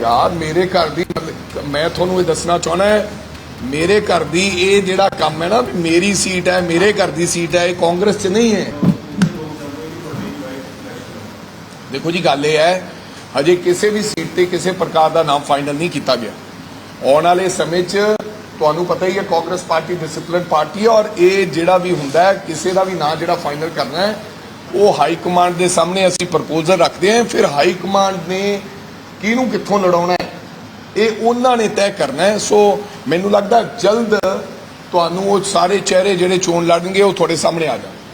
ਯਾਰ, ਮੇਰੇ ਘਰ ਦੀ ਮੈਂ ਤੁਹਾਨੂੰ ਇਹ ਦੱਸਣਾ ਚਾਹਣਾ ਹੈ, ਮੇਰੇ ਘਰ ਦੀ ਇਹ ਜਿਹੜਾ ਕੰਮ ਹੈ ਨਾ ਮੇਰੀ ਸੀਟ ਹੈ, ਮੇਰੇ ਘਰ ਦੀ ਸੀਟ ਹੈ, ਇਹ ਕਾਂਗਰਸ 'ਚ ਨਹੀਂ ਹੈ। ਦੇਖੋ ਜੀ, ਗੱਲ ਇਹ ਹੈ, ਹਜੇ ਕਿਸੇ ਵੀ ਸੀਟ ਤੇ ਕਿਸੇ ਪ੍ਰਕਾਰ ਦਾ ਨਾਮ ਫਾਈਨਲ ਨਹੀਂ ਕੀਤਾ ਗਿਆ। ਆਉਣ ਵਾਲੇ ਸਮੇਂ 'ਚ ਤੁਹਾਨੂੰ ਪਤਾ ਹੀ ਹੈ, ਕਾਂਗਰਸ ਪਾਰਟੀ ਡਿਸਪਲਿਨ ਪਾਰਟੀ ਹੈ ਔਰ ਇਹ ਜਿਹੜਾ ਵੀ ਹੁੰਦਾ ਹੈ, ਕਿਸੇ ਦਾ ਵੀ ਨਾਮ ਜਿਹੜਾ ਫਾਈਨਲ ਕਰਨਾ ਹੈ, ਉਹ ਹਾਈ ਕਮਾਂਡ ਦੇ ਸਾਹਮਣੇ ਅਸੀਂ ਪ੍ਰਪੋਜ਼ਲ ਰੱਖਦੇ ਹਾਂ, ਫਿਰ ਹਾਈ ਕਮਾਂਡ ਨੇ ਕਿਹਨੂੰ ਕਿੱਥੋਂ ਲੜਾਉਣਾ ਹੈ? ਇਹ ਉਹਨਾਂ ਨੇ ਤੈਅ ਕਰਨਾ ਹੈ। ਸੋ ਮੈਨੂੰ ਲੱਗਦਾ ਜਲਦ ਤੁਹਾਨੂੰ ਉਹ ਸਾਰੇ ਚਿਹਰੇ ਜਿਹੜੇ ਚੋਣ ਲੜਨਗੇ, ਉਹ ਤੁਹਾਡੇ ਸਾਹਮਣੇ ਆ ਜਾਣਗੇ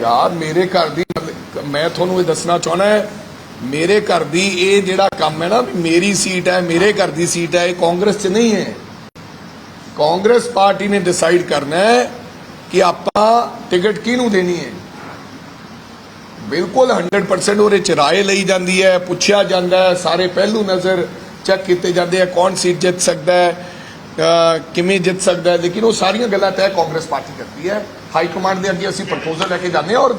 ਯਾਰ, ਮੇਰੇ ਘਰ ਦੀ ਮੈਂ ਤੁਹਾਨੂੰ ਇਹ ਦੱਸਣਾ ਚਾਹਣਾ ਹੈ, ਮੇਰੇ ਘਰ ਦੀ ਇਹ ਜਿਹੜਾ ਕੰਮ ਹੈ ਨਾ ਮੇਰੀ ਸੀਟ ਹੈ, ਮੇਰੇ ਘਰ ਦੀ ਸੀਟ ਹੈ, ਇਹ ਕਾਂਗਰਸ 'ਚ ਨਹੀਂ ਹੈ। ਕਾਂਗਰਸ ਪਾਰਟੀ ਨੇ ਡਿਸਾਈਡ ਕਰਨਾ ਹੈ ਕਿ ਆਪਾਂ ਟਿਕਟ ਕਿਹਨੂੰ ਦੇਣੀ ਹੈ? ਬਿਲਕੁਲ 100% ਉਹਦੇ ਚ ਰਾਏ ਲਈ ਜਾਂਦੀ ਹੈ, ਪੁੱਛਿਆ ਜਾਂਦਾ ਹੈ, ਸਾਰੇ ਪਹਿਲੂ ਨਜ਼ਰ ਚੈੱਕ ਕੀਤੇ ਜਾਂਦੇ ਆ, ਕੌਣ ਸੀਟ ਜਿੱਤ ਸਕਦਾ ਹੈ ਕਿਵੇਂ ਜਿੱਤ ਸਕਦਾ ਹੈ। ਲੇਕਿਨ ਉਹ ਸਾਰੀਆਂ ਗੱਲਾਂ ਤੈਅ ਕਾਂਗਰਸ ਪਾਰਟੀ ਕਰਦੀ ਹੈ। ਹਾਈ ਕਮਾਂਡ ਦੇ ਅੱਗੇ ਅਸੀਂ ਪ੍ਰਪੋਜ਼ਲ ਲੈ ਕੇ ਜਾਂਦੇ ਹਾਂ ਔਰ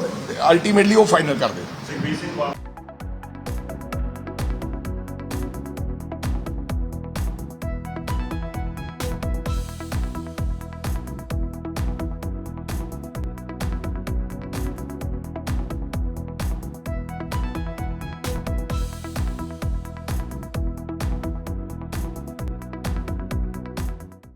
ਅਲਟੀਮੇਟਲੀ ਉਹ ਫਾਈਨਲ ਕਰਦੇ